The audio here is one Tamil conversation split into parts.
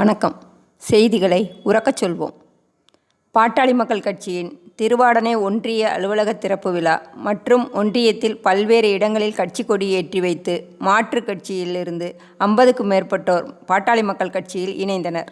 வணக்கம். செய்திகளை உறக்கச் சொல்வோம். பாட்டாளி மக்கள் கட்சியின் திருவாடனை ஒன்றிய அலுவலக திறப்பு விழா மற்றும் ஒன்றியத்தில் பல்வேறு இடங்களில் கட்சி கொடி ஏற்றி வைத்து மாற்று கட்சியிலிருந்து ஐம்பதுக்கும் மேற்பட்டோர் பாட்டாளி மக்கள் கட்சியில் இணைந்தனர்.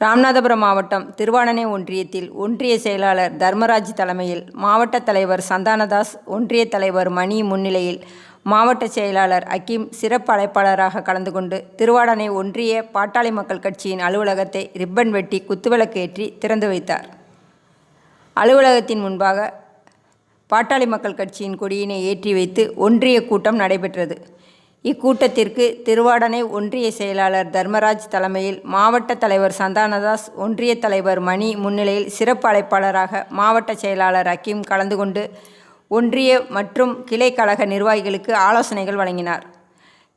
ராமநாதபுரம் மாவட்டம் திருவாடனை ஒன்றியத்தில் ஒன்றிய செயலாளர் தர்மராஜ் தலைமையில் மாவட்ட தலைவர் சந்தானதாஸ் ஒன்றிய தலைவர் மணி முன்னிலையில் மாவட்ட செயலாளர் அக்கீம் சிறப்பு அழைப்பாளராக கலந்து கொண்டு திருவாடனை ஒன்றிய பாட்டாளி மக்கள் கட்சியின் அலுவலகத்தை ரிப்பன் வெட்டி குத்துவிளக்கு ஏற்றி திறந்து வைத்தார். அலுவலகத்தின் முன்பாக பாட்டாளி மக்கள் கட்சியின் கொடியினை ஏற்றி வைத்து ஒன்றிய கூட்டம் நடைபெற்றது. இக்கூட்டத்திற்கு திருவாடனை ஒன்றிய செயலாளர் தர்மராஜ் தலைமையில் மாவட்ட தலைவர் சந்தானதாஸ் ஒன்றிய தலைவர் மணி முன்னிலையில் சிறப்பு அழைப்பாளராக மாவட்ட செயலாளர் அக்கீம் கலந்து கொண்டு ஒன்றிய மற்றும் கிளை கழக நிர்வாகிகளுக்கு ஆலோசனைகள் வழங்கினார்.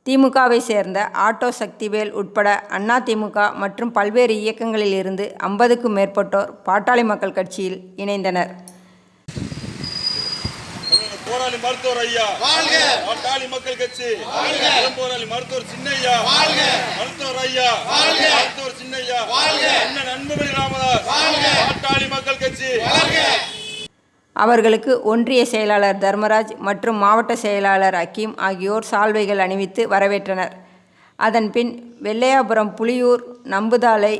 திமுகவை சேர்ந்த ஆட்டோ சக்திவேல் உட்பட அண்ணா திமுக மற்றும் பல்வேறு இயக்கங்களில் இருந்து ஐம்பதுக்கும் மேற்பட்டோர் பாட்டாளி மக்கள் கட்சியில் இணைந்தனர். போராளி மருத்துவர் ஐயா. வாழ்க! பாட்டாளி மக்கள் கட்சி. வாழ்க! போராளி மருத்துவர் சின்னையா. வாழ்க! மருத்துவர் ஐயா. வாழ்க! மருத்துவர் சின்னையா. வாழ்க! அண்ணன் அன்புமணி ராமதாஸ். வாழ்க பாட்டாளி மக்கள் கட்சி வாழ்க அவர்களுக்கு ஒன்றிய செயலாளர் தர்மராஜ் மற்றும் மாவட்ட செயலாளர் அக்கீம் ஆகியோர் சால்வைகள் அணிவித்து வரவேற்றனர். அதன்பின் வெள்ளையாபுரம் புலியூர் நம்புதாலை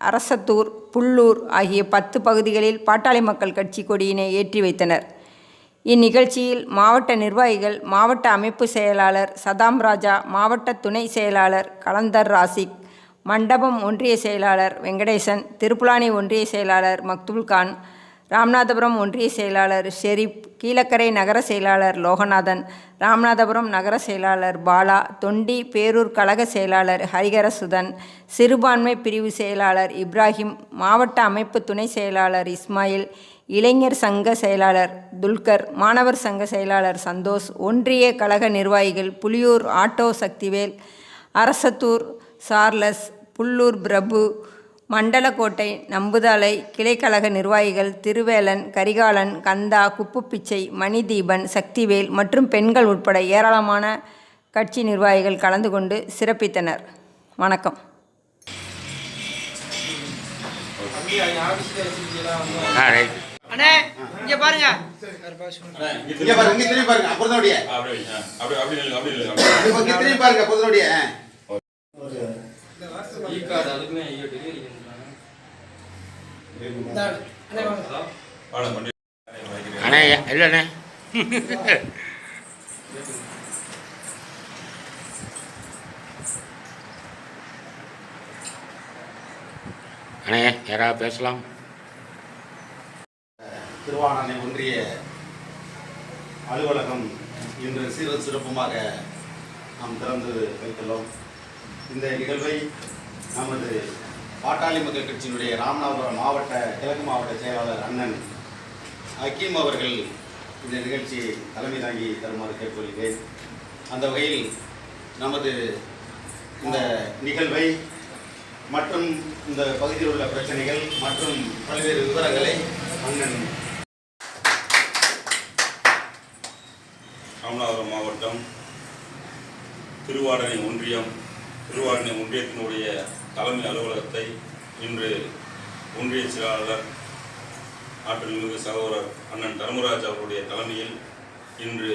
அரசத்தூர் புல்லூர் ஆகிய பத்து பகுதிகளில் பாட்டாளி மக்கள் கட்சி கொடியினை ஏற்றி வைத்தனர். இந்நிகழ்ச்சியில் மாவட்ட நிர்வாகிகள் மாவட்ட அமைப்பு செயலாளர் சதாம் ராஜா மாவட்ட துணை செயலாளர் கலந்தர் ராசிக் மண்டபம் ஒன்றிய செயலாளர் வெங்கடேசன் திருப்புலானி ஒன்றிய செயலாளர் மக்துல் கான் ராமநாதபுரம் ஒன்றிய செயலாளர் ஷெரீப் கீழக்கரை நகர செயலாளர் லோகநாதன் ராமநாதபுரம் நகர செயலாளர் பாலா தொண்டி பேரூர் கழக செயலாளர் ஹரிகரசுதன் சிறுபான்மை பிரிவு செயலாளர் இப்ராஹிம் மாவட்ட அமைப்பு துணை செயலாளர் இஸ்மாயில் இளைஞர் சங்க செயலாளர் துல்கர் மாணவர் சங்க செயலாளர் சந்தோஷ் ஒன்றிய கழக நிர்வாகிகள் புலியூர் ஆட்டோ சக்திவேல் அரசத்தூர் சார்லஸ் புல்லூர் பிரபு மண்டலக்கோட்டை நம்புதாலை கிளைக்கழக நிர்வாகிகள் திருவேலன் கரிகாலன் கந்தா குப்புப்பிச்சை மணிதீபன் சக்திவேல் மற்றும் பெண்கள் உட்பட ஏராளமான கட்சி நிர்வாகிகள் கலந்து கொண்டு சிறப்பித்தனர். வணக்கம். அண்ணே இங்க பாருங்க. இங்க இங்க திரும்பி இங்க திரும்பி அண்ணே இல்லைண்ணே. அண்ணே யாராவது பேசலாம்? திருவானனை ஒன்றிய அலுவலகம் இன்று சீர சிறப்புமாக நாம் திறந்து வைத்துள்ளோம். இந்த நிகழ்வை நமது பாட்டாளி மக்கள் கட்சியினுடைய ராமநாதபுரம் மாவட்ட கிழக்கு மாவட்ட செயலாளர் அண்ணன் ஹக்கீம் அவர்கள் இந்த நிகழ்ச்சியை தலைமை தாங்கி தருமாறு கேட்டுக்கொள்கிறேன். அந்த வகையில் நமது இந்த நிகழ்வை மற்றும் இந்த பகுதியில் உள்ள பிரச்சனைகள் மற்றும் பல்வேறு விவரங்களை அண்ணன் ராமநாதபுரம் மாவட்டம் திருவாடனை ஒன்றியம் திருவாடனை ஒன்றியத்தினுடைய தலைமை அலுவலகத்தை இன்று ஒன்றிய செயலாளர் ஆற்றல்மிகு சகோதரர் அண்ணன் தர்மராஜ் அவருடைய தலைமையில் இன்று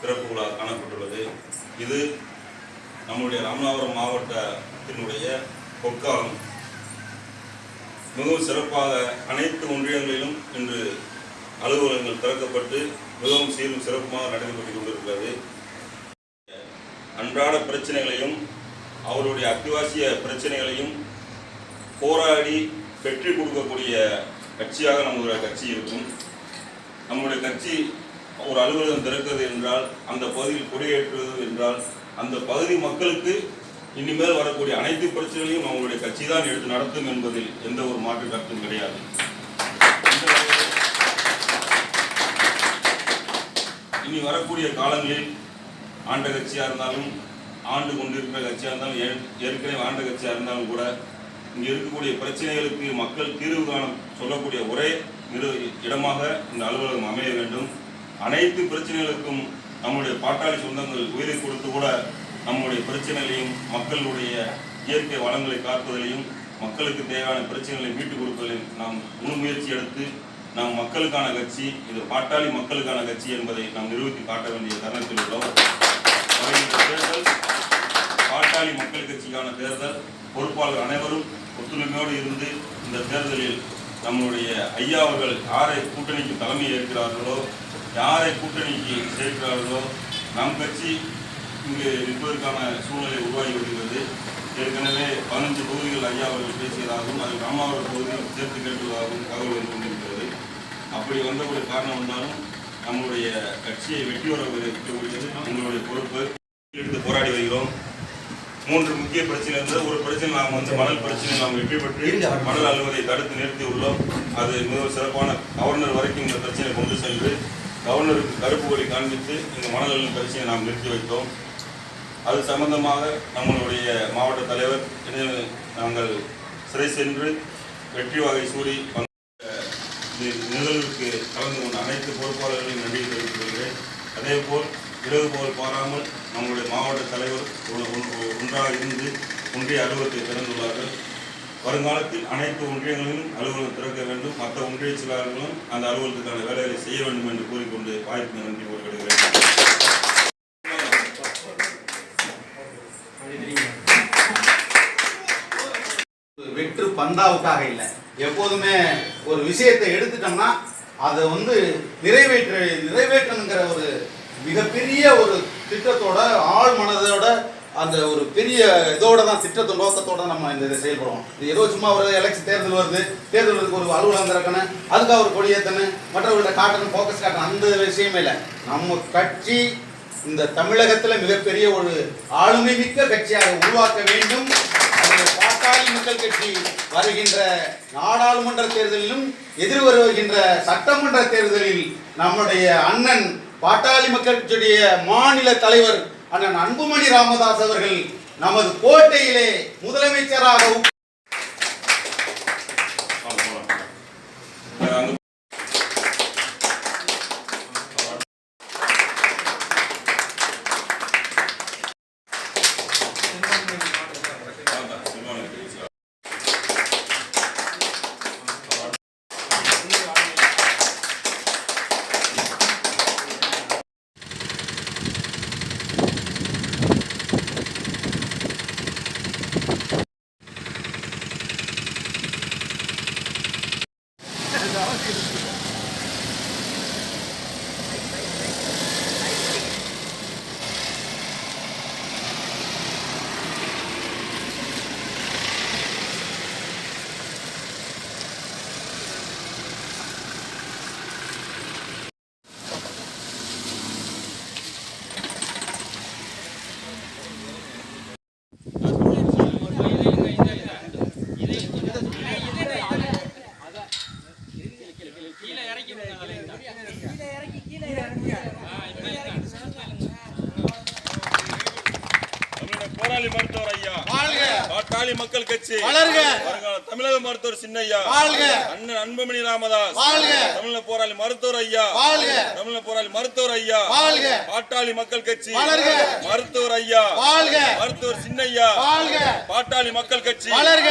திறப்பு விழா காணப்பட்டுள்ளது. இது நம்முடைய ராமநாதபுரம் மாவட்டத்தினுடைய பொற்காலம். மிகவும் சிறப்பாக அனைத்து ஒன்றியங்களிலும் இன்று அலுவலகங்கள் திறக்கப்பட்டு மிகவும் சீரும் சிறப்புமாக நடைபெற்று கொண்டிருக்கிறது. அன்றாட பிரச்சனைகளையும் அவருடைய அத்தியாவசிய பிரச்சனைகளையும் போராடி பெற்றி கொடுக்கக்கூடிய கட்சியாக நம்முடைய கட்சி இருக்கும். நம்முடைய கட்சி ஒரு அலுவலகம் திறக்கிறது என்றால் அந்த பகுதியில் கொடியேற்றுவது என்றால் அந்த பகுதி மக்களுக்கு இனிமேல் வரக்கூடிய அனைத்து பிரச்சனைகளையும் அவங்களுடைய கட்சி தான் எடுத்து நடத்தும் என்பதில் எந்த ஒரு மாற்று கருத்தும் கிடையாது. இனி வரக்கூடிய காலங்களில் ஆண்ட கட்சியாக இருந்தாலும் ஆண்டு கொண்டிருக்கிற கட்சியாக இருந்தாலும் ஏற்கனவே ஆண்ட கட்சியாக இருந்தாலும் கூட இங்கே இருக்கக்கூடிய பிரச்சனைகளுக்கு மக்கள் தீர்வு காண சொல்லக்கூடிய ஒரே நிறு இடமாக இந்த அலுவலகம் அமைய வேண்டும். அனைத்து பிரச்சனைகளுக்கும் நம்முடைய பாட்டாளி சொந்தங்கள் உயிரை கொடுத்து கூட நம்முடைய பிரச்சனைகளையும் மக்களுடைய இயற்கை வளங்களை காப்பதிலையும் மக்களுக்கு தேவையான பிரச்சனைகளை மீட்டுக் கொடுப்பதிலும் நாம் முன்முயற்சி எடுத்து நாம் மக்களுக்கான கட்சி இது பாட்டாளி மக்களுக்கான கட்சி என்பதை நாம் நிரூபித்து காட்ட வேண்டிய தருணத்தில் உள்ளோம். தேர்தல் பாட்டாளி மக்கள் கட்சிக்கான தேர்தல் பொறுப்பாளர் அனைவரும் ஒத்துழைமையோடு இருந்து இந்த தேர்தலில் நம்முடைய ஐயா அவர்கள் யாரை கூட்டணிக்கு தலைமை ஏற்கிறார்களோ யாரை கூட்டணிக்கு சேர்க்கிறார்களோ நம் கட்சி இங்கு நிற்பதற்கான சூழ்நிலை உருவாகி வருகிறது. ஏற்கனவே பதினஞ்சு பகுதிகள் ஐயா அவர்கள் பேசியதாகவும் அது ராமாவரம் பகுதியில் சேர்த்து கேட்டுள்ளதாகவும் தகவல் வந்து கொண்டிருக்கிறது. அப்படி வந்த ஒரு காரணம் வந்தாலும் நம்முடைய கட்சியை வெற்றி வர வைக்கக்கூடியது உங்களுடைய பொறுப்பு எடுத்து போராடி வருகிறோம். மூன்று முக்கிய பிரச்சனை இருந்தது. ஒரு பிரச்சனை நாம் வந்து மணல் பிரச்சனை நாம் வெற்றி பெற்று மணல் அள்ளுவதை தடுத்து நிறுத்தி உள்ளோம். அது மிகவும் சிறப்பான கவர்னர் வரைக்கும் இந்த பிரச்சனை கொண்டு சென்று கவர்னருக்கு கருப்பு கொடி காண்பித்து இந்த மணல் அள்ளும் பிரச்சனையை நாம் நிறுத்தி வைத்தோம். அது சம்பந்தமாக நம்மளுடைய மாவட்ட தலைவர் நாங்கள் சிறை சென்று வெற்றி வகை சூடி நிகழ்வுக்கு கலந்து கொண்ட அனைத்து பொறுப்பாளர்களையும் நன்றி தெரிவித்துக் கொள்கிறேன். அதேபோல் இரவு போல் பாராமல் நம்முடைய மாவட்ட தலைவர் ஒன்றாக இருந்து ஒன்றிய அலுவலகத்தை திறந்துள்ளார்கள். வருங்காலத்தில் அனைத்து ஒன்றியங்களிலும் அலுவலகம் திறக்க வேண்டும். மற்ற ஒன்றிய செயலாளர்களும் அந்த அலுவலகத்துக்கான வேலைகளை செய்ய வேண்டும் என்று கூறிக்கொண்டு வாய்ப்பு நன்றி கூறுகிறேன். வெற்று பந்தாவுக்காக இல்லை. எப்போதுமே ஒரு விஷயத்தை எடுத்துட்டோம்னா அதை வந்து நிறைவேற்ற நிறைவேற்றணுங்கிற ஒரு மிகப்பெரிய ஒரு திட்டத்தோட ஆள் மனதோட அந்த ஒரு பெரிய இதோட தான் திட்டத்தை நோக்கத்தோட நம்ம இந்த இதை செயல்படுவோம் இது ஏதோ சும்மா ஒரு எலெக்ஷன் தேர்தல் வருது தேர்தலுக்கு ஒரு அலுவலகம் திறக்கணும் அதுக்காக ஒரு கொடியேற்றணும் மற்றவர்கள்ட்ட காட்டணும் ஃபோக்கஸ் காட்டணும் அந்த விஷயமே இல்லை. நம்ம கட்சி இந்த தமிழகத்தில் மிகப்பெரிய ஒரு ஆளுமை மிக்க கட்சியாக உருவாக்க வேண்டும். பாட்டாளி மக்கள் கட்சி வருகின்ற நாடாளுமன்ற தேர்தலிலும் எதிர்வருகின்ற சட்டமன்ற தேர்தலில் நம்முடைய அண்ணன் பாட்டாளி மக்கள் கட்சியுடைய மாநில தலைவர் அண்ணன் அன்புமணி ராமதாஸ் அவர்கள் நமது கோட்டையிலே முதலமைச்சராக போராளி மருத்துவர் ஐயா. வாழ்க. பாட்டாளி மக்கள் கட்சி. வளர்க. வருங்கால தமிழக மருத்துவர் சின்னையா. வாழ்க. அண்ணன் அன்புமணி ராமதாஸ். வாழ்க. தமிழக போராளி மருத்துவர் ஐயா. வாழ்க. தமிழக போராளி மருத்துவர் ஐயா. வாழ்க. பாட்டாளி மக்கள் கட்சி. வளர்க. மருத்துவர் ஐயா. வாழ்க. மருத்துவர் சின்னையா. வாழ்க. பாட்டாளி மக்கள் கட்சி. வளர்க.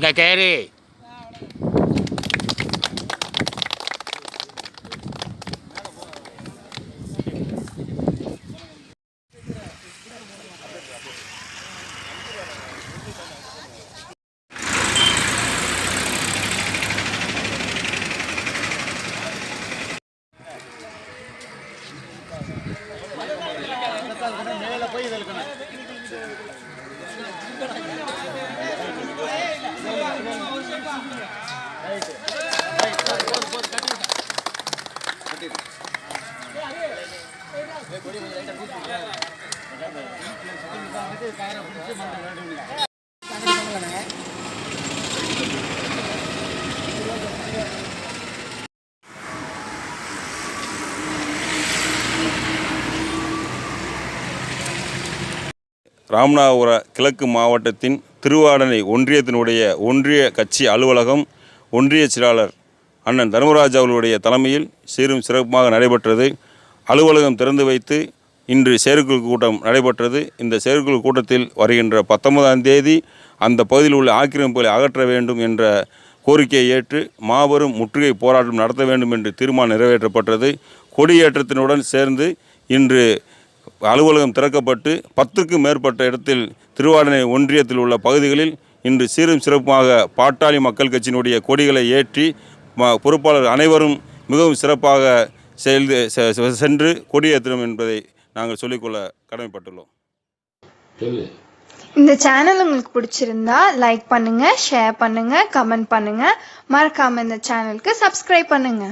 அந்த கேரி ராமநாதபுர கிழக்கு மாவட்டத்தின் திருவாடனை ஒன்றியத்தினுடைய ஒன்றிய கட்சி அலுவலகம் ஒன்றிய செயலாளர் அண்ணன் தர்மராஜ் அவர்களுடைய தலைமையில் சீரும் சிறப்புமாக நடைபெற்றது. அலுவலகம் திறந்து வைத்து இன்று செயற்குழு கூட்டம் நடைபெற்றது. இந்த செயற்குழு கூட்டத்தில் வருகின்ற பத்தொன்பதாம் தேதி அந்த பகுதியில் உள்ள ஆக்கிரமிப்புகளை அகற்ற வேண்டும் என்ற கோரிக்கையை ஏற்று மாபெரும் முற்றுகை போராட்டம் நடத்த வேண்டும் என்று தீர்மானம் நிறைவேற்றப்பட்டது. கொடியேற்றத்தினுடன் சேர்ந்து இன்று அலுவலகம் திறக்கப்பட்டு பத்துக்கும் மேற்பட்ட இடத்தில் திருவாடனை ஒன்றியத்தில் உள்ள பகுதிகளில் இன்று சீரும் சிறப்புமாக பாட்டாளி மக்கள் கட்சியினுடைய கொடிகளை ஏற்றி ம- பொறுப்பாளர் அனைவரும் மிகவும் சிறப்பாக செயல் சென்று கொடியேற்றணும் என்பதை நாங்கள் சொல்லிக்கொள்ள கடமைப்பட்டுள்ளோம். இந்த சேனல் உங்களுக்கு பிடிச்சிருந்தா லைக் பண்ணுங்க ஷேர் பண்ணுங்க கமெண்ட் பண்ணுங்க. மறக்காம இந்த சேனலுக்கு சப்ஸ்கிரைப் பண்ணுங்க.